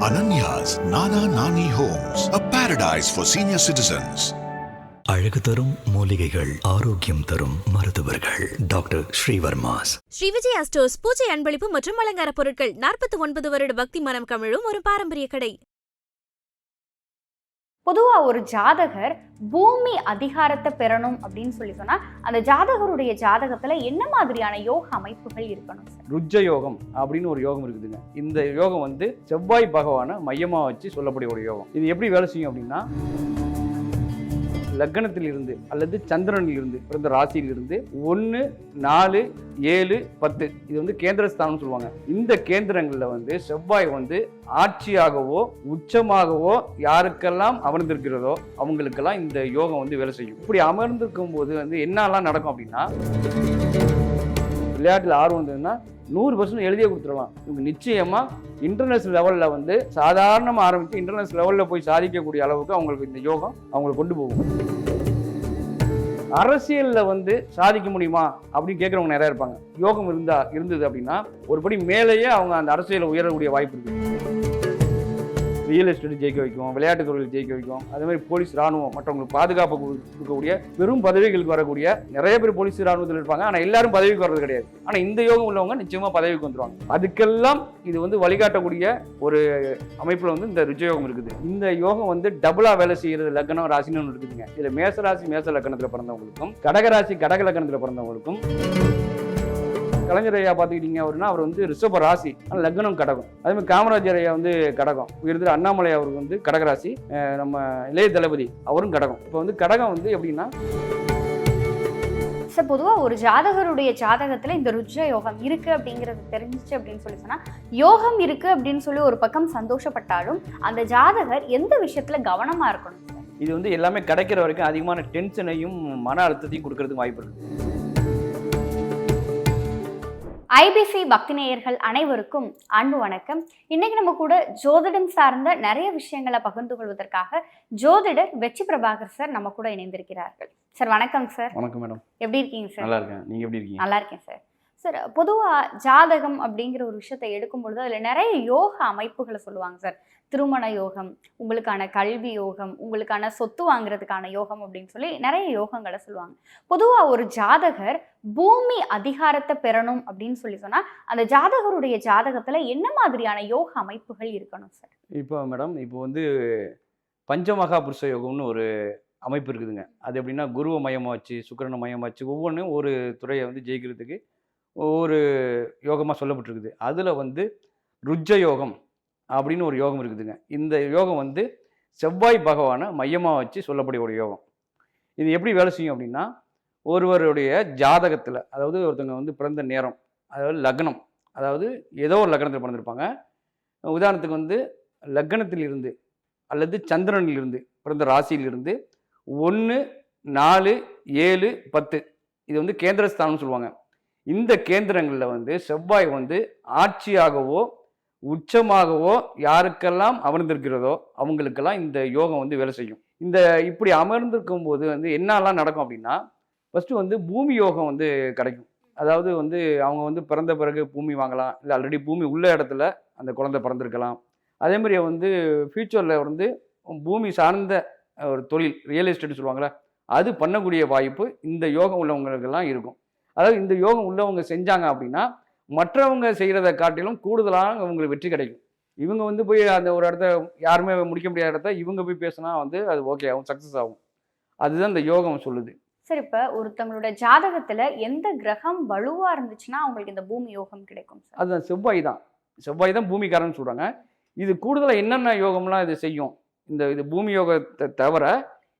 Ananya's Nana Nani Homes, a paradise for senior citizens. அழகு தரும் மூலிகைகள் ஆரோக்கியம் தரும் மருத்துவர்கள். டாக்டர் ஸ்ரீவர்மாஸ். ஸ்ரீ விஜயா ஸ்டோர்ஸ் பூஜை அன்பளிப்பு மற்றும் அலங்கார பொருட்கள் நாற்பத்தி ஒன்பது வருட பக்தி மனம் கமிழும் ஒரு பாரம்பரிய கடை. பொதுவாக ஒரு ஜாதகர் பூமி அதிகாரத்தை பெறணும் அப்படின்னு சொல்லி சொன்னா அந்த ஜாதகருடைய ஜாதகத்துல என்ன மாதிரியான யோக அமைப்புகள் இருக்கணும் ருஜ ருஜ்ஜ யோகம் அப்படின்னு ஒரு யோகம் இருக்குதுங்க. இந்த யோகம் வந்து செவ்வாய் பகவானை மையமாக வச்சு சொல்லக்கூடிய ஒரு யோகம். இது எப்படி வேலை செய்யும் அப்படின்னா லக்னத்தில் இருந்து அல்லது சந்திரனில் இருந்து பிறந்த ராசியில் இருந்து ஒன்று நாலு ஏழு பத்து. இது வந்து கேந்திரஸ்தானம்னு சொல்லுவாங்க. இந்த கேந்திரங்களில் வந்து செவ்வாய் வந்து ஆட்சியாகவோ உச்சமாகவோ யாருக்கெல்லாம் அமர்ந்திருக்கிறதோ அவங்களுக்கெல்லாம் இந்த யோகம் வந்து வேலை செய்யும். இப்படி அமர்ந்திருக்கும் போது வந்து என்னெல்லாம் நடக்கும் அப்படின்னா விளையாட்டில் ஆர்வம் இருந்ததுன்னா நூறு பர்சன்ட் எழுதியே கொடுத்துடலாம். இவங்க நிச்சயமாக இன்டர்நேஷனல் லெவலில் வந்து சாதாரணமாக ஆரம்பித்து இன்டர்நேஷனல் லெவலில் போய் சாதிக்கக்கூடிய அளவுக்கு அவங்களுக்கு இந்த யோகம் அவங்களை கொண்டு போகும். அரசியலில் வந்து சாதிக்க முடியுமா அப்படின்னு கேட்குறவங்க நிறையா இருப்பாங்க. யோகம் இருந்தா இருந்தது அப்படின்னா ஒருபடி மேலேயே அவங்க அந்த அரசியலில் உயரக்கூடிய வாய்ப்பு இருக்குது ரியல் எஸ்டேட் ஜெயிக்க வைக்கும் விளையாட்டுத் துறையில் ஜெயிக்க வைக்கும். அதே மாதிரி போலீஸ் ராணுவம் மற்றவங்களுக்கு பாதுகாப்பு கொடுக்கக்கூடிய பெரும் பதவிகளுக்கு வரக்கூடிய நிறைய பேர் போலீஸ் ராணுவத்தில் இருப்பாங்க. ஆனால் எல்லாரும் பதவிக்கு வர்றது கிடையாது. ஆனால் இந்த யோகம் உள்ளவங்க நிச்சயமாக பதவிக்கு வந்துடுவாங்க அதுக்கெல்லாம் இது வந்து வழிகாட்டக்கூடிய ஒரு அமைப்பில் வந்து இந்த ருஜயோகம் இருக்குது. இந்த யோகம் வந்து டபுளாக வேலை செய்கிறது லக்னம் ராசின்னு ஒன்று இருக்குதுங்க. இதில் மேச ராசி மேச லக்னத்தில் பிறந்தவங்களுக்கும் கடகராசி கடக லக்னத்தில் பிறந்தவங்களுக்கும். கலைஞர் ஐயா பார்த்துக்கிட்டீங்க அப்படின்னா அவர் வந்து ரிஷப ராசி ஆனால் லக்னம் கடகம். அதே மாதிரி காமராஜர் ஐயா வந்து கடகம். உயர்ந்த அண்ணாமலை அவருக்கு வந்து கடகராசி நம்ம இளைய தளபதி அவரும் கடகம். இப்போ வந்து கடகம் வந்து எப்படின்னா சார் பொதுவா ஒரு ஜாதகருடைய ஜாதகத்துல இந்த ருஜ யோகம் இருக்கு அப்படிங்கிறது தெரிஞ்சுச்சு அப்படின்னு சொல்லி சொன்னா யோகம் இருக்கு அப்படின்னு சொல்லி ஒரு பக்கம் சந்தோஷப்பட்டாலும் அந்த ஜாதகர் எந்த விஷயத்துல கவனமா இருக்கணும்? இது வந்து எல்லாமே கிடைக்கிற வரைக்கும் அதிகமான டென்ஷனையும் மன அழுத்தத்தையும் கொடுக்கறதுக்கு வாய்ப்பு இருக்குது ஐபிசி பக்தி நேயர்கள் அனைவருக்கும் அன்பு வணக்கம். இன்னைக்கு நம்ம கூட ஜோதிடம் சார்ந்த நிறைய விஷயங்களை பகிர்ந்து கொள்வதற்காக ஜோதிடர் வெற்றி பிரபாகர் சார் நம்ம கூட இணைந்திருக்கிறார்கள். சார் வணக்கம் சார். வணக்கம் மேடம். எப்படி இருக்கீங்க சார்? நல்லா இருக்கேன். நீங்கள் எப்படி இருக்கீங்க? நல்லா இருக்கேன் சார். சார் பொதுவாக ஜாதகம் அப்படிங்கிற ஒரு விஷயத்தை எடுக்கும் பொழுது அதில் நிறைய யோக அமைப்புகளை சொல்லுவாங்க சார். திருமண யோகம் உங்களுக்கான கல்வி யோகம் உங்களுக்கான சொத்து வாங்குறதுக்கான யோகம் அப்படின்னு சொல்லி நிறைய யோகங்களை சொல்லுவாங்க. பொதுவாக ஒரு ஜாதகர் பூமி அதிகாரத்தை பெறணும் அப்படின்னு சொல்லி சொன்னால் அந்த ஜாதகருடைய ஜாதகத்தில் என்ன மாதிரியான யோக அமைப்புகள் இருக்கணும் சார்? இப்போ மேடம் இப்போ வந்து பஞ்சமகா புருஷ யோகம்னு ஒரு அமைப்பு இருக்குதுங்க. அது எப்படின்னா குருவை மயமாக வச்சு சுக்கிரனை மையமாக வச்சு ஒவ்வொன்றும் ஒரு துறையை வந்து ஜெயிக்கிறதுக்கு ஒவ்வொரு யோகமாக சொல்லப்பட்டிருக்குது. அதில் வந்து ருஜ்ஜ யோகம் அப்படின்னு ஒரு யோகம் இருக்குதுங்க. இந்த யோகம் வந்து செவ்வாய் பகவானை மையமாக வச்சு சொல்லக்கூடிய ஒரு யோகம். இது எப்படி வேலை செய்யும் அப்படின்னா ஒருவருடைய ஜாதகத்தில் அதாவது ஒருத்தவங்க வந்து பிறந்த நேரம் அதாவது லக்னம் அதாவது ஏதோ ஒரு லக்னத்தில் பிறந்திருப்பாங்க. உதாரணத்துக்கு வந்து லக்னத்திலிருந்து அல்லது சந்திரனில் இருந்து பிறந்த ராசியிலிருந்து ஒன்று நாலு ஏழு பத்து இது வந்து கேந்திரஸ்தானம்னு சொல்லுவாங்க. இந்த கேந்திரங்களில் வந்து செவ்வாய் வந்து ஆட்சியாகவோ உச்சமாகவோ யாருக்கெல்லாம் அமர்ந்திருக்கிறதோ அவங்களுக்கெல்லாம் இந்த யோகம் வந்து வேலை செய்யும். இந்த இப்படி அமர்ந்திருக்கும் போது வந்து என்னெல்லாம் நடக்கும் அப்படின்னா ஃபஸ்ட்டு வந்து பூமி யோகம் வந்து கிடைக்கும். அதாவது வந்து அவங்க வந்து பிறந்த பிறகு பூமி வாங்கலாம். இல்லை ஆல்ரெடி பூமி உள்ள இடத்துல அந்த குழந்தை பிறந்திருக்கலாம். அதே மாதிரி வந்து ஃப்யூச்சரில் வந்து பூமி சார்ந்த ஒரு தொழில் ரியல் எஸ்டேட் சொல்லுவாங்களே அது பண்ணக்கூடிய வாய்ப்பு இந்த யோகம் உள்ளவங்களுக்கெல்லாம் இருக்கும். அதாவது இந்த யோகம் உள்ளவங்க செஞ்சாங்க அப்படின்னா மற்றவங்க செய்கிறத காட்டிலும் கூடுதலாக அவங்களுக்கு வெற்றி கிடைக்கும். இவங்க வந்து போய் அந்த ஒரு இடத்த யாருமே முடிக்க முடியாத இடத்த இவங்க போய் பேசினா வந்து அது ஓகே ஆகும் சக்ஸஸ் ஆகும். அதுதான் இந்த யோகம் சொல்லுது. சார் இப்போ ஒருத்தவங்களோட ஜாதகத்தில் எந்த கிரகம் வலுவாக இருந்துச்சுன்னா அவங்களுக்கு இந்த பூமி யோகம் கிடைக்கும் சார்? அதுதான் செவ்வாய் தான். செவ்வாய் தான் பூமிக்காரன்னு சொல்கிறாங்க இது கூடுதலாக என்னென்ன யோகம்லாம் இது செய்யும்? இந்த இது பூமி யோகத்தை தவிர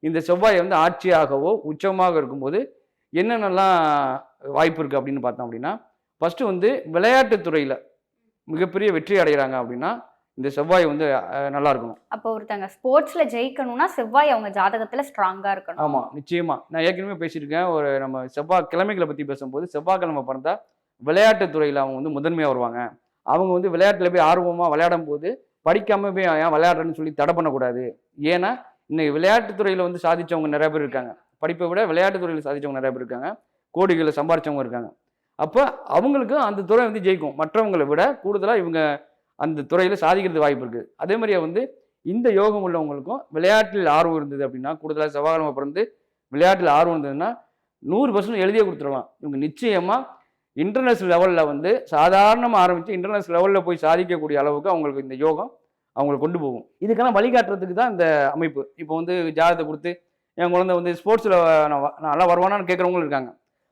இந்த செவ்வாய் வந்து ஆட்சியாகவோ உச்சமாக இருக்கும்போது என்னென்னலாம் வாய்ப்பு இருக்குது அப்படின்னு பார்த்தோம் அப்படின்னா ஃபஸ்ட்டு வந்து விளையாட்டுத் துறையில் மிகப்பெரிய வெற்றி அடைகிறாங்க அப்படின்னா இந்த செவ்வாய் வந்து நல்லா இருக்கணும். அப்போ ஒருத்தங்க ஸ்போர்ட்ஸ்ல ஜெயிக்கணும்னா செவ்வாய் அவங்க ஜாதகத்துல ஸ்ட்ராங்கா இருக்கணும். ஆமாம் நிச்சயமாக நான் ஏற்கனவே பேசியிருக்கேன் ஒரு நம்ம செவ்வாய் கிழமைகளை பற்றி பேசும்போது செவ்வாய்க்கிழமை பிறந்தா விளையாட்டுத் துறையில் அவங்க வந்து முதன்மையாக வருவாங்க. அவங்க வந்து விளையாட்டில் போய் ஆர்வமாக விளையாடும் போது படிக்காம போய் ஏன் விளையாடுறேன்னு சொல்லி தடை பண்ணக்கூடாது. ஏன்னா இன்னைக்கு விளையாட்டுத் துறையில் வந்து சாதிச்சவங்க நிறைய பேர் இருக்காங்க. படிப்பை விட விளையாட்டுத் துறையில் சாதிச்சவங்க நிறைய பேர் இருக்காங்க. கோடிகளை சம்பாரிச்சவங்க இருக்காங்க. அப்போ அவங்களுக்கும் அந்த துறை வந்து ஜெயிக்கும். மற்றவங்களை விட கூடுதலாக இவங்க அந்த துறையில் சாதிக்கிறது வாய்ப்பு இருக்குது அதே மாதிரியே வந்து இந்த யோகம் உள்ளவங்களுக்கும் விளையாட்டில் ஆர்வம் இருந்தது அப்படின்னா கூடுதலாக செவ்வாய்க்கிழமை பிறந்து விளையாட்டில் ஆர்வம் இருந்ததுன்னா நூறு பர்சன்ட் எழுதியே கொடுத்துடலாம். இவங்க நிச்சயமாக இன்டர்நேஷ்னல் லெவலில் வந்து சாதாரணமாக ஆரம்பித்து இன்டர்நேஷ்னல் லெவலில் போய் சாதிக்கக்கூடிய அளவுக்கு அவங்களுக்கு இந்த யோகம் அவங்களை கொண்டு போகும். இதுக்கெல்லாம் வழிகாட்டுறதுக்கு தான் இந்த அமைப்பு. இப்போ வந்து ஜாதகத்தை கொடுத்து என் குழந்தை வந்து ஸ்போர்ட்ஸில் நான் நல்லா வருவானான்னு கேட்குறவங்களும் இருக்காங்க.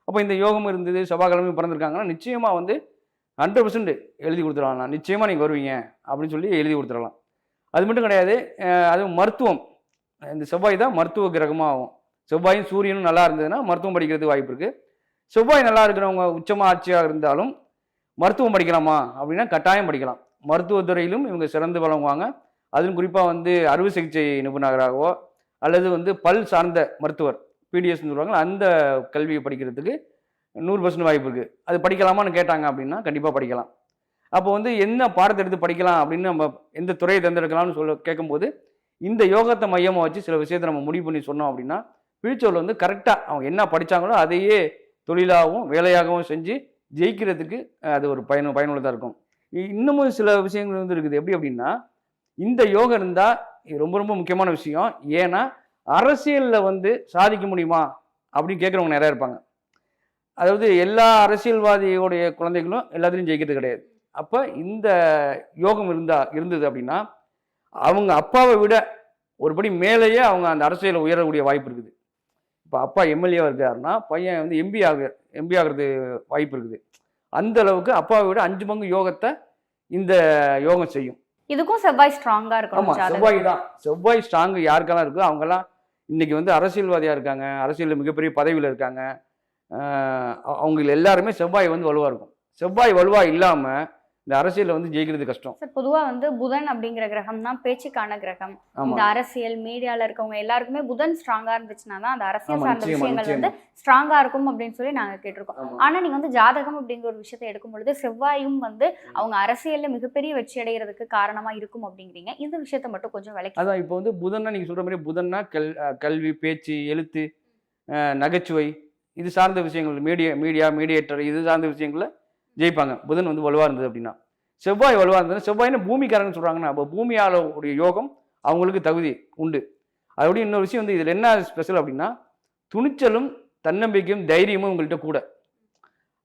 அப்போ இந்த யோகம் இருந்தது செவ்வாய்க்கிழமை பிறந்திருக்காங்கன்னா நிச்சயமாக வந்து ஹண்ட்ரட் பர்சன்ட் எழுதி கொடுத்துடலாம். நிச்சயமாக நீங்கள் வருவீங்க அப்படின்னு சொல்லி எழுதி கொடுத்துடலாம். அது மட்டும் கிடையாது அது அதுவும் மருத்துவம். இந்த செவ்வாய் தான் மருத்துவ கிரகமாக ஆகும் செவ்வாயும் சூரியனும் நல்லா இருந்ததுன்னா மருத்துவம் படிக்கிறதுக்கு வாய்ப்பு இருக்குது செவ்வாய் நல்லா இருக்கிறவங்க உச்சமாக ஆட்சியாக இருந்தாலும் மருத்துவம் படிக்கலாமா அப்படின்னா கட்டாயம் படிக்கலாம். மருத்துவத்துறையிலும் இவங்க சிறந்து வழங்குவாங்க அதுவும் குறிப்பாக வந்து அறுவை சிகிச்சை நிபுணராகவோ அல்லது வந்து பல் சார்ந்த மருத்துவர் பிடிஎஸ்னு சொல்லுவாங்க அந்த கல்வியை படிக்கிறதுக்கு நூறு பர்சன்ட் வாய்ப்பு இருக்குது அது படிக்கலாமான்னு கேட்டாங்க அப்படின்னா கண்டிப்பாக படிக்கலாம். அப்போ வந்து என்ன பாடத்தை எடுத்து படிக்கலாம் அப்படின்னு நம்ம எந்த துறையை தேர்ந்தெடுக்கலாம்னு சொல்ல கேட்கும்போது இந்த யோகத்தை மையமாக வச்சு சில விஷயத்தை நம்ம முடிவு பண்ணி சொன்னோம் அப்படின்னா ஃபியூச்சரில் வந்து கரெக்டாக அவங்க என்ன படித்தாங்களோ அதையே தொழிலாகவும் வேலையாகவும் செஞ்சு ஜெயிக்கிறதுக்கு அது ஒரு பயனு பயனுள்ளதாக இருக்கும். இ- இன்னமும் சில விஷயங்கள் வந்து இருக்குது. எப்படி அப்படின்னா இந்த யோகம் இருந்தால் ரொம்ப ரொம்ப முக்கியமான விஷயம். ஏன்னா அரசியலில் வந்து சாதிக்க முடியுமா அப்படின்னு கேட்குறவங்க நிறையா இருப்பாங்க. அதாவது எல்லா அரசியல்வாதியோடைய குழந்தைகளும் எல்லாத்துலையும் ஜெயிக்கிறது கிடையாது. அப்போ இந்த யோகம் இருந்தா இருந்தது அப்படின்னா அவங்க அப்பாவை விட ஒருபடி மேலேயே அவங்க அந்த அரசியலில் உயரக்கூடிய வாய்ப்பு இருக்குது. இப்போ அப்பா எம்எல்ஏவாக இருக்காருன்னா பையன் வந்து எம்பி ஆக எம்பி ஆகிறது வாய்ப்பு இருக்குது. அந்த அளவுக்கு அப்பாவை விட அஞ்சு பங்கு யோகத்தை இந்த யோகம் செய்யும். இதுக்கும் செவ்வாய் ஸ்ட்ராங்கா ஆமா இருக்கணும் ஜாதகம் செவ்வாய் தான். செவ்வாய் ஸ்ட்ராங் யாருக்கெல்லாம் இருக்கோ அவங்கெல்லாம் இன்றைக்கி வந்து அரசியல்வாதியாக இருக்காங்க அரசியலில் மிகப்பெரிய பதவியில் இருக்காங்க. அவங்க எல்லாருமே செவ்வாய் வந்து வலுவாக இருக்கும். செவ்வாய் வலுவாக இல்லாமல் இந்த அரசியல்ல வந்து ஜெயிக்கிறது கஷ்டம். சார் பொதுவா வந்து புதன் அப்படிங்கிற கிரகம் தான் பேச்சுக்கான கிரகம். இந்த அரசியல் மீடியால இருக்கவங்க எல்லாருக்குமே புதன் ஸ்ட்ராங்கா இருந்துச்சுன்னா தான் அந்த அரசியல் சார்ந்த விஷயங்கள். வந்து ஸ்ட்ராங்கா இருக்கும் அப்படின்னு சொல்லி நாங்க கேட்டிருக்கோம். ஆனா நீங்க வந்து ஜாதகம் அப்படிங்கிற ஒரு விஷயத்தை எடுக்கும் பொழுது செவ்வாயும் வந்து அவங்க அரசியல்ல மிகப்பெரிய வெற்றி அடைகிறதுக்கு காரணமா இருக்கும் அப்படிங்கிறீங்க. இந்த விஷயத்தை மட்டும் கொஞ்சம் விளக்கி அதான் இப்போ வந்து புதன்னா நீங்க சொல்ற மாதிரி புதன்னா கல் கல்வி பேச்சு எழுத்து நகைச்சுவை இது சார்ந்த விஷயங்கள். மீடியா மீடியா மீடியேட்டர் இது சார்ந்த விஷயங்கள்ல ஜெயிப்பாங்க. புதன் வந்து வலுவாக இருந்தது அப்படின்னா. செவ்வாய் வலுவாக இருந்தது செவ்வாய்னு பூமிக்காரன்னு சொல்கிறாங்கன்னா அப்போ பூமியால உடைய யோகம் அவங்களுக்கு தகுதி உண்டு. அதோடய இன்னொரு விஷயம் வந்து இதில் என்ன ஸ்பெஷல் அப்படின்னா துணிச்சலும் தன்னம்பிக்கையும் தைரியமும் உங்கள்கிட்ட கூட.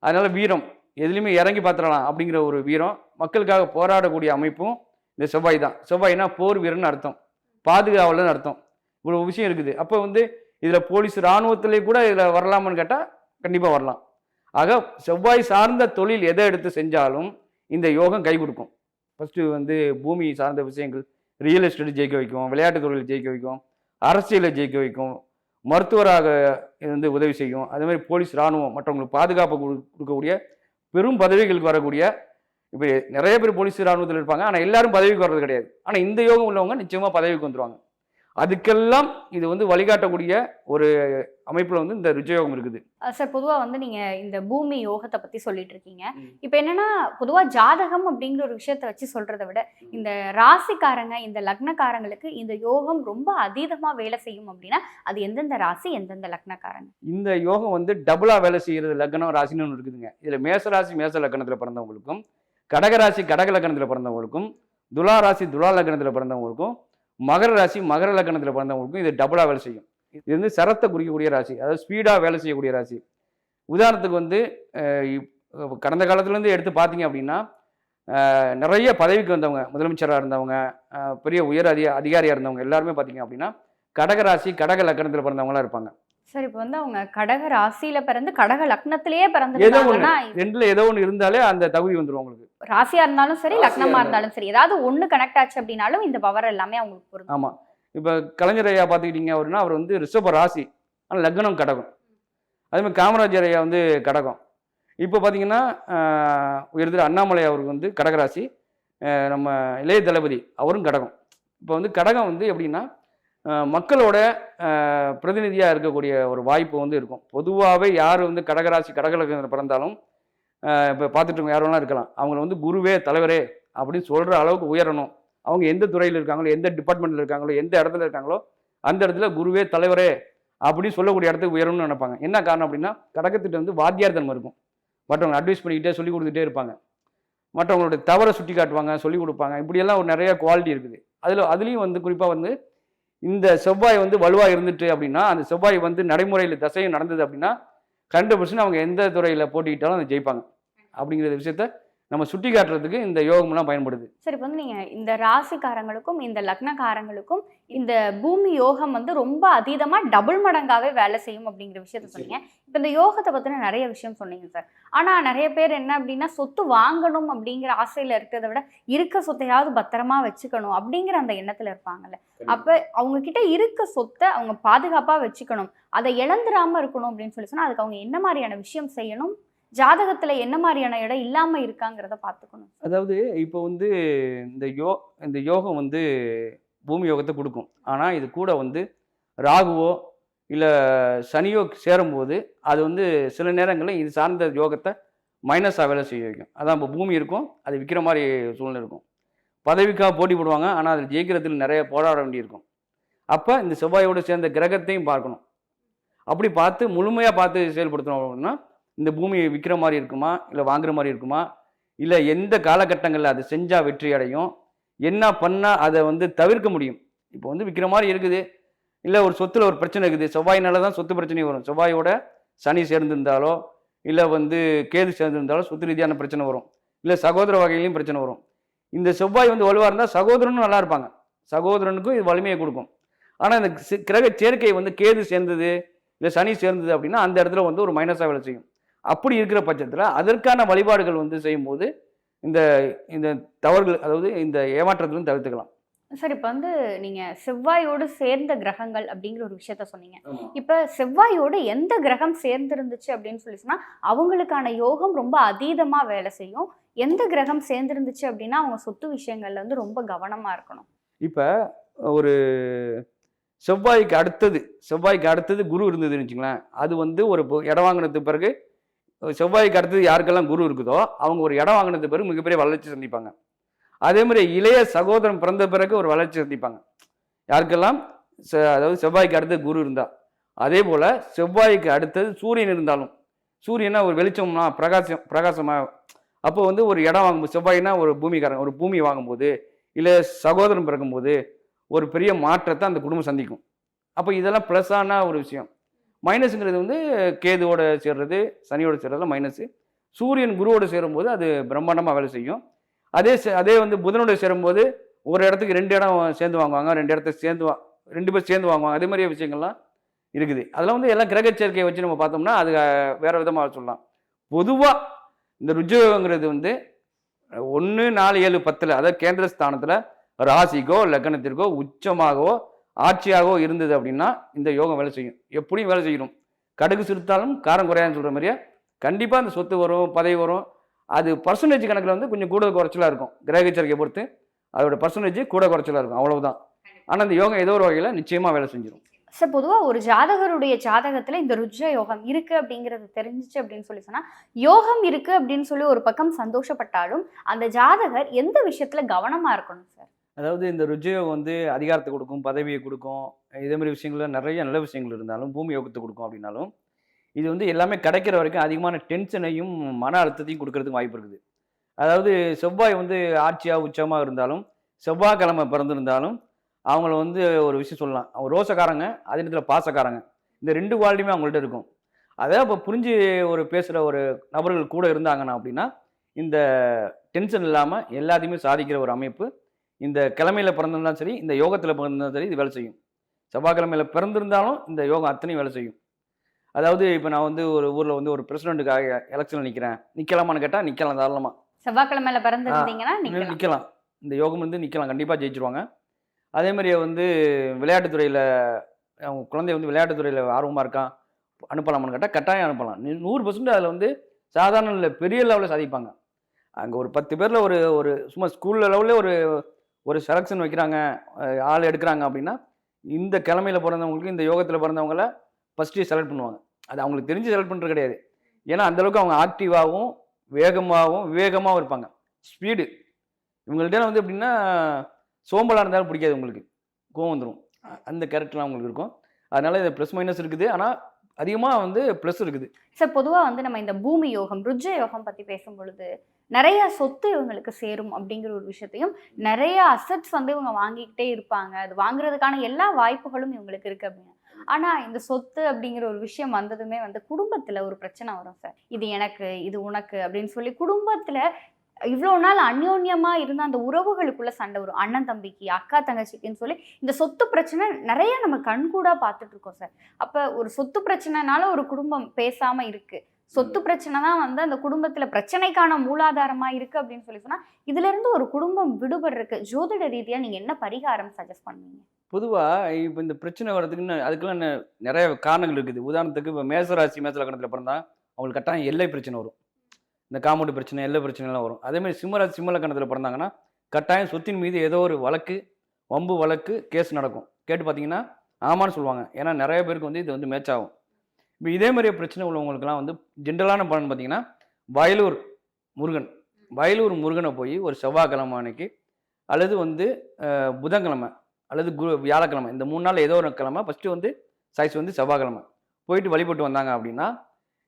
அதனால் வீரம் எதுலேயுமே இறங்கி பார்த்துடலாம் அப்படிங்கிற ஒரு வீரம் மக்களுக்காக போராடக்கூடிய அமைப்பும் இந்த செவ்வாய் தான். செவ்வாய்னா போர் வீரன்னு அர்த்தம். பாதுகாவலன்னு அர்த்தம். இவ்வளோ விஷயம் இருக்குது. அப்போ வந்து இதில் போலீஸ் இராணுவத்திலே கூட இதில் வரலாமான்னு கேட்டால் கண்டிப்பாக வரலாம். ஆக செவ்வாய் சார்ந்த தொழில் எதை எடுத்து செஞ்சாலும் இந்த யோகம் கை கொடுக்கும். ஃபஸ்ட்டு வந்து பூமி சார்ந்த விஷயங்கள் ரியல் எஸ்டேட் ஜெயிக்க வைக்கும் விளையாட்டு தொழில் ஜெயிக்க வைக்கும் அரசியலை ஜெயிக்க வைக்கும் மருத்துவராக வந்து உதவி செய்யும். அதே மாதிரி போலீஸ் இராணுவம் மற்றவங்களுக்கு பாதுகாப்பு கொடு- கொடுக்கக்கூடிய பெரும் பதவிகளுக்கு வரக்கூடிய இப்போ நிறைய பேர் போலீஸ் இராணுவத்தில் இருப்பாங்க. ஆனால் எல்லாரும் பதவிக்கு வர்றது கிடையாது. ஆனால் இந்த யோகம் உள்ளவங்க நிச்சயமாக பதவிக்கு வந்துடுவாங்க அதுக்கெல்லாம் இது வந்து வழிகாட்டக்கூடிய ஒரு அமைப்பில் வந்து இந்த ருஜயோகம் இருக்குது. சார் பொதுவா வந்து நீங்க இந்த பூமி யோகத்தை பத்தி சொல்லிட்டு இருக்கீங்க. இப்போ என்னன்னா பொதுவா ஜாதகம் அப்படிங்கிற ஒரு விஷயத்தை வச்சு சொல்றதை விட இந்த ராசிக்காரங்க இந்த லக்னக்காரங்களுக்கு இந்த யோகம் ரொம்ப அதீதமா வேலை செய்யும் அப்படின்னா அது எந்தெந்த ராசி எந்தெந்த லக்னக்காரங்க? இந்த யோகம் வந்து டபுளா வேலை செய்யறது லக்னம் ராசின்னு ஒன்று இருக்குதுங்க. இதுல மேச ராசி மேச லக்னத்துல பிறந்தவங்களுக்கும் கடக ராசி கடக லக்னத்துல பிறந்தவங்களுக்கும் துலா ராசி துலா லக்னத்துல பிறந்தவங்களுக்கும் மகர ராசி மகர லக்னத்துல பிறந்தவங்களுக்கும் இது டபுளா வேலை செய்யும். இது வந்து சரத்தை குறிக்கக்கூடிய ராசி அதாவது ஸ்பீடா வேலை செய்யக்கூடிய ராசி. உதாரணத்துக்கு வந்து கடந்த காலத்துல இருந்து எடுத்து பார்த்தீங்க அப்படின்னா நிறைய பதவிக்கு வந்தவங்க முதலமைச்சராக இருந்தவங்க பெரிய உயர் அதிக அதிகாரியாக இருந்தவங்க எல்லாருமே பார்த்தீங்க அப்படின்னா கடக ராசி கடக லக்னத்தில் பிறந்தவங்களா இருப்பாங்க. சார் இப்போ வந்து அவங்க கடக ராசியில பிறந்து கடக லக்னத்திலேயே ஏதோ ஒண்ணு பிறந்திருந்தாங்கன்னா ரெண்டுல ஏதோ ஒன்று இருந்தாலே அந்த தகுதி வந்துடும் உங்களுக்கு. ராசியா இருந்தாலும் சரி ராசியா லக்னமா இருந்தாலும். சரி ஏதாவது ஒண்ணு கனெக்ட் ஆச்சு அப்படின்னாலும் இந்த பவர் எல்லாமே அவங்களுக்கு பொருந்தும். ஆமா. இப்போ கலைஞர் ஐயா பார்த்துக்கிட்டீங்க அவருன்னா அவர் வந்து ரிஷப ராசி ஆனால் லக்னம் கடகம். அதே மாதிரி காமராஜர் ஐயா வந்து கடகம். இப்போ பார்த்தீங்கன்னா உயர்திரு அண்ணாமலை அவருக்கு வந்து கடகராசி நம்ம இளைய தளபதி அவரும் கடகம். இப்போ வந்து கடகம் வந்து எப்படின்னா மக்களோட பிரதிநிதியாக இருக்கக்கூடிய ஒரு வாய்ப்பு வந்து இருக்கும். பொதுவாகவே யார் வந்து கடகராசி கடகலக்கணத்தில் பிறந்தாலும் இப்போ பார்த்துட்டு இருக்கவங்க யாரெல்லாம் இருக்கலாம். அவங்கள வந்து குருவே தலைவரே அப்படின்னு சொல்கிற அளவுக்கு உயரணும். அவங்க எந்த துறையில் இருக்காங்களோ எந்த டிபார்ட்மெண்ட்டில் இருக்காங்களோ எந்த இடத்துல இருக்காங்களோ அந்த இடத்துல குருவே தலைவரே அப்படின்னு சொல்லக்கூடிய இடத்துக்கு உயரணும்னு நினைப்பாங்க. என்ன காரணம் அப்படின்னா கடகத்திட்ட வந்து வாத்தியார் தன்மை இருக்கும். மற்றவங்க அட்வைஸ் பண்ணிக்கிட்டே சொல்லி கொடுத்துட்டே இருப்பாங்க. மற்றவங்களுடைய தவறை சுட்டி காட்டுவாங்க சொல்லி கொடுப்பாங்க. இப்படியெல்லாம் ஒரு நிறைய குவாலிட்டி இருக்குது. அதில் அதுலேயும் வந்து குறிப்பாக வந்து இந்த செவ்வாய் வந்து வலுவாக இருந்துட்டு அப்படின்னா அந்த செவ்வாய் வந்து நடைமுறையில் தசையும் நடந்தது அப்படின்னா ஹண்ட்ரட் பர்சன்ட் அவங்க எந்த துறையில் போட்டிக்கிட்டாலும் அதை ஜெயிப்பாங்க. அப்படிங்கிற விஷயத்த நம்ம சுட்டி காட்டுறதுக்கு இந்த யோகம்லாம் பயன்படுது. சரி இப்போ வந்து நீங்க இந்த ராசிக்காரங்களுக்கும் இந்த லக்னக்காரங்களுக்கும் இந்த பூமி யோகம் வந்து ரொம்ப அதீதமா டபுள் மடங்காவே வேலை செய்யும் அப்படிங்கிற விஷயத்த சொன்னீங்க. இப்போ இந்த யோகத்தை பத்தின நிறைய விஷயம் சொன்னீங்க சார். ஆனா நிறைய பேர் என்ன அப்படின்னா சொத்து வாங்கணும் அப்படிங்கிற ஆசையில இருக்கிறத விட இருக்க சொத்தையாவது பத்திரமா வச்சுக்கணும் அப்படிங்கிற அந்த எண்ணத்துல இருப்பாங்கல்ல. அப்ப அவங்க கிட்ட இருக்க சொத்தை அவங்க பாதுகாப்பா வச்சுக்கணும். அதை இழந்துராம இருக்கணும் அப்படின்னு சொல்லி சொன்னா அதுக்கு அவங்க என்ன மாதிரியான விஷயம் செய்யணும்? ஜாதகத்துல என்ன மாதிரியான இடம் இல்லாம இருக்காங்கிறத பாத்துக்கணும் அதாவது இப்போ வந்து இந்த யோ இந்த யோகம் வந்து பூமி யோகத்தை கொடுக்கும். ஆனால் இது கூட வந்து ராகுவோ இல்லை சனியோ சேரும்போது அது வந்து சில நேரங்களில் இது சார்ந்த யோகத்தை மைனஸாக வேலை செய்ய வைக்கும். அதான் இப்போ பூமி இருக்கும் அது விற்கிற மாதிரி சூழ்நிலை இருக்கும். பதவிக்காக போட்டி போடுவாங்க ஆனால் அதில் ஜெயிக்கிறதுல நிறைய போராட வேண்டியிருக்கும். அப்போ இந்த செவ்வாயோடு சேர்ந்த கிரகத்தையும் பார்க்கணும். அப்படி பார்த்து முழுமையாக பார்த்து செயல்படுத்தணும் அப்படின்னா இந்த பூமியை விற்கிற மாதிரி இருக்குமா? இல்லை வாங்குற மாதிரி இருக்குமா? இல்லை எந்த காலகட்டங்களில் அது செஞ்சால் வெற்றி அடையும்? என்ன பண்ணால் அதை வந்து தவிர்க்க முடியும்? இப்போ வந்து விற்கிற மாதிரி இருக்குது. இல்லை ஒரு சொத்துல ஒரு பிரச்சனை இருக்குது. செவ்வாயினால தான் சொத்து பிரச்சனை வரும். செவ்வாயோட சனி சேர்ந்திருந்தாலோ இல்லை வந்து கேது சேர்ந்திருந்தாலோ சொத்து ரீதியான பிரச்சனை வரும். இல்லை சகோதர வகையிலையும் பிரச்சனை வரும். இந்த செவ்வாய் வந்து வலுவாக இருந்தால் சகோதரனும் நல்லா இருப்பாங்க. சகோதரனுக்கும் இது வலிமையை கொடுக்கும். ஆனால் இந்த கிரக சேர்க்கை வந்து கேது சேர்ந்தது இல்லை சனி சேர்ந்தது அப்படின்னா அந்த இடத்துல வந்து ஒரு மைனஸாக வேலை செய்யும். அப்படி இருக்கிற பட்சத்தில் அதற்கான வழிபாடுகள் வந்து செய்யும்போது இந்த இந்த தவறுகள் அதாவது இந்த ஏமாற்றத்திலும் தவிர்த்துக்கலாம். சார் இப்போ வந்து நீங்க செவ்வாயோடு சேர்ந்த கிரகங்கள் அப்படிங்கிற ஒரு விஷயத்த சொன்னீங்க. இப்ப செவ்வாயோடு எந்த கிரகம் சேர்ந்திருந்துச்சு அப்படின்னு சொல்லி சொன்னா அவங்களுக்கான யோகம் ரொம்ப அதீதமா வேலை செய்யும். எந்த கிரகம் சேர்ந்திருந்துச்சு அப்படின்னா அவங்க சொத்து விஷயங்கள்ல வந்து ரொம்ப கவனமா இருக்கணும். இப்போ ஒரு செவ்வாய்க்கு அடுத்தது செவ்வாய்க்கு அடுத்தது குரு இருந்ததுன்னு வச்சுங்களேன் அது வந்து ஒரு இடம் வாங்கினதுக்கு பிறகு செவ்வாய்க்கு அடுத்தது யாருக்கெல்லாம் குரு இருக்குதோ அவங்க ஒரு இடம் வாங்கினது பிறகு மிகப்பெரிய வளர்ச்சி சந்திப்பாங்க. அதே மாதிரி இளைய சகோதரன் பிறந்த பிறகு ஒரு வளர்ச்சி சந்திப்பாங்க. யாருக்கெல்லாம்? அதாவது செவ்வாய்க்கு அடுத்தது குரு இருந்தா. அதே போல செவ்வாய்க்கு அடுத்தது சூரியன் இருந்தாலும் சூரியனா ஒரு வெளிச்சம்னா பிரகாசம் பிரகாசமாக அப்போ வந்து ஒரு இடம் வாங்கும்போது செவ்வாய்னா ஒரு பூமிக்காரன் ஒரு பூமி வாங்கும்போது இல்லை சகோதரன் பிறக்கும்போது ஒரு பெரிய மாற்றத்தை அந்த குடும்பம் சந்திக்கும். அப்போ இதெல்லாம் ப்ளஸ்ஸான ஒரு விஷயம். மைனஸுங்கிறது வந்து கேதுவோட சேர்றது சனியோட சேர்றதுல மைனஸு சூரியன் குருவோட சேரும்போது அது பிரம்மாண்டமாக வேலை செய்யும். அதே சே- அதே வந்து புதனோட சேரும்போது ஒரு இடத்துக்கு ரெண்டு இடம் சேர்ந்து வாங்குவாங்க ரெண்டு இடத்த சேர்ந்து வா ரெண்டு பேர் சேர்ந்து வாங்குவாங்க. அதே மாதிரியே விஷயங்கள்லாம் இருக்குது. அதெல்லாம் வந்து எல்லாம் கிரக சேர்க்கையை வச்சு நம்ம பார்த்தோம்னா அது வேறு விதமாக சொல்லலாம். பொதுவாக இந்த ருஜயோகங்கிறது வந்து ஒன்று நாலு ஏழு பத்தில் அதாவது கேந்திர ஸ்தானத்தில் ராசிக்கோ லக்னத்திற்கோ உச்சமாகவோ ஆட்சியாகவோ இருந்தது அப்படின்னா இந்த யோகம் வேலை செய்யும். எப்படியும் வேலை செய்யணும். கடுகு சிறுத்தாலும் காரம் குறையாதுன்னு சொல்கிற மாதிரியே? கண்டிப்பாக அந்த சொத்து வரும் பதவி வரும். அது பர்சன்டேஜ் கணக்கில் வந்து கொஞ்சம் கூட குறைச்சலாக இருக்கும். கிரகச்சரிக்கை பொறுத்து அதோட பர்சன்டேஜ் கூட குறைச்சலாக இருக்கும். அவ்வளவுதான். ஆனால் இந்த யோகம் ஏதோ ஒரு வகையில் நிச்சயமாக வேலை செஞ்சிடும் சார் பொதுவாக ஒரு ஜாதகருடைய ஜாதகத்தில் இந்த ருஜ யோகம் இருக்குது அப்படிங்கிறது தெரிஞ்சிச்சு அப்படின்னு சொல்லி சொன்னால் யோகம் இருக்குது அப்படின்னு சொல்லி ஒரு பக்கம் சந்தோஷப்பட்டாலும் அந்த ஜாதகர் எந்த விஷயத்தில் கவனமாக இருக்கணும் சார்? அதாவது இந்த ருஜயோகம் வந்து அதிகாரத்தை கொடுக்கும் பதவியை கொடுக்கும் இதே மாதிரி விஷயங்கள்ல நிறைய நல்ல விஷயங்கள் இருந்தாலும் பூமி யோகத்தை கொடுக்கும் அப்படின்னாலும் இது வந்து எல்லாமே கிடைக்கிற வரைக்கும் அதிகமான டென்ஷனையும் மன அழுத்தத்தையும் கொடுக்கறதுக்கு வாய்ப்பு இருக்குது. அதாவது செவ்வாய் வந்து ஆட்சியாக உச்சமாக இருந்தாலும் செவ்வாய்க்கிழமை பிறந்திருந்தாலும் அவங்கள வந்து ஒரு விஷயம் சொல்லலாம். அவங்க ரோசக்காரங்க அதே நேரத்தில் பாசக்காரங்க. இந்த ரெண்டு குவாலிட்டியுமே அவங்கள்ட்ட இருக்கும். அதே இப்போ புரிஞ்சு ஒரு பேசுகிற ஒரு நபர்கள் கூட இருந்தாங்கன்னா அப்படின்னா இந்த டென்ஷன் இல்லாமல் எல்லாத்தையுமே சாதிக்கிற ஒரு அமைப்பு இந்த கிழமையில பிறந்திருந்தாலும் சரி இந்த யோகத்தில் பிறந்திருந்தாலும் சரி இது வேலை செய்யும். செவ்வாய்க்கிழமையில பிறந்திருந்தாலும் இந்த யோகம் அத்தனையும் வேலை செய்யும். அதாவது இப்போ நான் வந்து ஒரு ஊரில் வந்து ஒரு பிரசிடென்ட்டுக்காக எலெக்ஷனில் நிற்கிறேன் நிற்கலாமான்னு கேட்டால் நிற்கலாம் தாராளமாக செவ்வாய்க்கிழமையில பிறந்திருந்தீங்கன்னா நிற்கலாம் இந்த யோகம் வந்து நிற்கலாம் கண்டிப்பாக ஜெயிச்சிருவாங்க. அதே மாதிரி வந்து விளையாட்டுத்துறையில் அவங்க குழந்தை வந்து விளையாட்டுத்துறையில் ஆர்வமாக இருக்கான் அனுப்பலாமான்னு கேட்டால் கட்டாயம் அனுப்பலாம். நூறு பர்சன்ட் அதில் வந்து சாதாரண இல்லை பெரிய லெவலில் சாதிப்பாங்க. அங்கே ஒரு பத்து பேரில் ஒரு ஒரு சும்மா ஸ்கூல் லெவலில் ஒரு ஒரு செலெக்ஷன் வைக்கிறாங்க ஆள் எடுக்கிறாங்க அப்படின்னா இந்த கிழமையில் பிறந்தவங்களுக்கு இந்த யோகத்தில் பிறந்தவங்கள ஃபஸ்ட்டு செலக்ட் பண்ணுவாங்க. அது அவங்களுக்கு தெரிஞ்சு செலக்ட் பண்ணுறது கிடையாது. ஏன்னா அந்தளவுக்கு அவங்க ஆக்டிவாகவும் வேகமாகவும் விவேகமாகவும் இருப்பாங்க. ஸ்பீடு இவங்கள்ட்ட வந்து எப்படின்னா சோம்பலாக இருந்தாலும் பிடிக்காது உங்களுக்கு. கோவம் வந்துடும் அந்த கேரக்டர்லாம் உங்களுக்கு இருக்கும். அதனால இது ப்ளஸ் மைனஸ் இருக்குது. ஆனால் அதிகமாக வந்து ப்ளஸ் இருக்குது. சார் பொதுவாக வந்து நம்ம இந்த பூமி யோகம் ருஜ யோகம் பற்றி பேசும் பொழுது நிறைய சொத்து இவங்களுக்கு சேரும் அப்படிங்கிற ஒரு விஷயத்தையும் நிறைய அசட்ஸ் வந்து இவங்க வாங்கிக்கிட்டே இருப்பாங்க. அது வாங்குறதுக்கான எல்லா வாய்ப்புகளும் இவங்களுக்கு இருக்கு அப்படின்னு. ஆனா இந்த சொத்து அப்படிங்கிற ஒரு விஷயம் வந்ததுமே வந்து குடும்பத்துல ஒரு பிரச்சனை வரும் சார். இது எனக்கு இது உனக்கு அப்படின்னு சொல்லி குடும்பத்துல இவ்வளோ நாள் அந்யோன்யமாக இருந்த அந்த உறவுகளுக்குள்ள சண்டை வரும். அண்ணன் தம்பிக்கு அக்கா தங்கச்சிக்குன்னு சொல்லி இந்த சொத்து பிரச்சனை நிறைய நம்ம கண்கூடாக பார்த்துட்டு இருக்கோம் சார். அப்போ ஒரு சொத்து பிரச்சனைனால ஒரு குடும்பம் பேசாமல் இருக்குது சொத்து பிரச்சனை தான் வந்து அந்த குடும்பத்துல பிரச்சனைக்கான மூலாதாரமா இருக்கு அப்படின்னு சொல்லி சொன்னா இதுல இருந்து ஒரு குடும்பம் விடுபடுறதுக்கு ஜோதிட ரீதியா நீங்க என்ன பரிகாரம் சஜஸ்ட் பண்ணுவீங்க? பொதுவாக இப்போ இந்த பிரச்சனை வர்றதுக்குன்னு அதுக்கெல்லாம் நெ- நிறைய காரணங்கள் இருக்குது. உதாரணத்துக்கு இப்போ மேசராசி மேச லக்கணத்தில் பிறந்தா அவங்களுக்கு கட்டாயம் எல்லை பிரச்சனை வரும். இந்த காமௌண்ட் பிரச்சனை எல்லை பிரச்சனைலாம் வரும். அதே மாதிரி சிம்மராசி சிம்மலக்கணத்தில் பிறந்தாங்கன்னா கட்டாயம் சொத்தின் மீது ஏதோ ஒரு வழக்கு வம்பு வழக்கு கேஸ் நடக்கும். கேட்டு பார்த்தீங்கன்னா ஆமான்னு சொல்லுவாங்க. ஏன்னா நிறைய பேருக்கு வந்து இது வந்து மேட்ச் ஆகும். இப்போ இதே மாதிரியே பிரச்சனை உள்ளவங்களுக்குலாம் வந்து ஜென்ரலான பலன் பார்த்தீங்கன்னா வயலூர் முருகன். வயலூர் முருகனை போய் ஒரு செவ்வாய்க்கிழமை அன்னைக்கு அல்லது வந்து புதன்கிழமை அல்லது குரு வியாழக்கிழமை இந்த மூணு நாள் ஏதோ ஒரு கிழமை ஃபஸ்ட்டு வந்து சாய்ஸ் வந்து செவ்வாய்க்கிழமை. போயிட்டு வழிபட்டு வந்தாங்க அப்படின்னா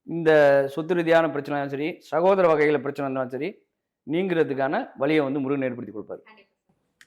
இந்த சொத்து ரீதியான பிரச்சனை சரி சகோதர வகையில் பிரச்சனை இருந்தாலும் சரி நீங்கிறதுக்கான வழியை வந்து முருகன் ஏற்படுத்தி கொடுப்பாரு.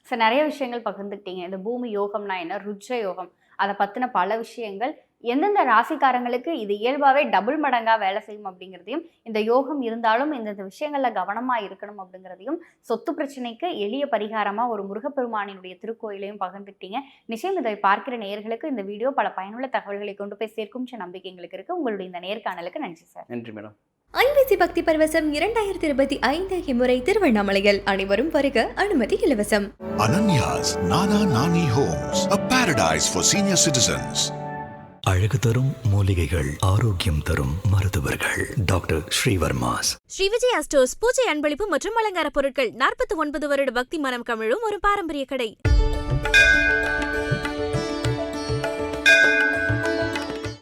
சார் நிறைய விஷயங்கள் பகிர்ந்துக்கிட்டீங்க. இந்த பூமி யோகம்னா என்ன? ருஜ யோகம். அதை பற்றின பல விஷயங்கள் எந்தெந்த ராசிக்காரங்களுக்கு இது இயல்பாவே டபுள் மடங்கா வேலை செய்யும் அப்படிங்கிறதையும் இந்த யோகம் இருந்தாலும் இந்தந்த விஷயங்கள்ல கவனமா இருக்கணும் அப்படிங்கிறதையும் சொத்து பிரச்சனைக்கு எளிய பரிகாரமா ஒரு முருகப்பெருமானினுடைய திருக்கோயிலையும் பகிர்ந்துக்கிட்டீங்க. நிச்சயம் இதை பார்க்கிற நேயர்களுக்கு இந்த வீடியோ பல பயனுள்ள தகவல்களை கொண்டு போய் சேர்க்கும் நம்பிக்கை எங்களுக்கு இருக்கு. உங்களுடைய இந்த நேர்காணலுக்கு நன்றி சார். நன்றி மேடம். ஐபிசி பக்தி பரவசம் இரண்டாயிரத்தி இருபத்தி ஐந்து இம்முறை திருவண்ணாமலையில் அனைவரும் வருக அனுமதி இலவசம். Ananya's Nana Nani Homes, a paradise for senior citizens. அழகு தரும் மூலிகைகள் ஆரோக்கியம் தரும் மருத்துவர்கள். டாக்டர் ஸ்ரீவர்மாஸ். ஸ்ரீ விஜய் அஸ்டோஸ் பூஜை அன்பளிப்பு மற்றும் அலங்கார பொருட்கள் நாற்பத்தி ஒன்பது வருட பக்தி மனம் கமிழும் ஒரு பாரம்பரிய கடை.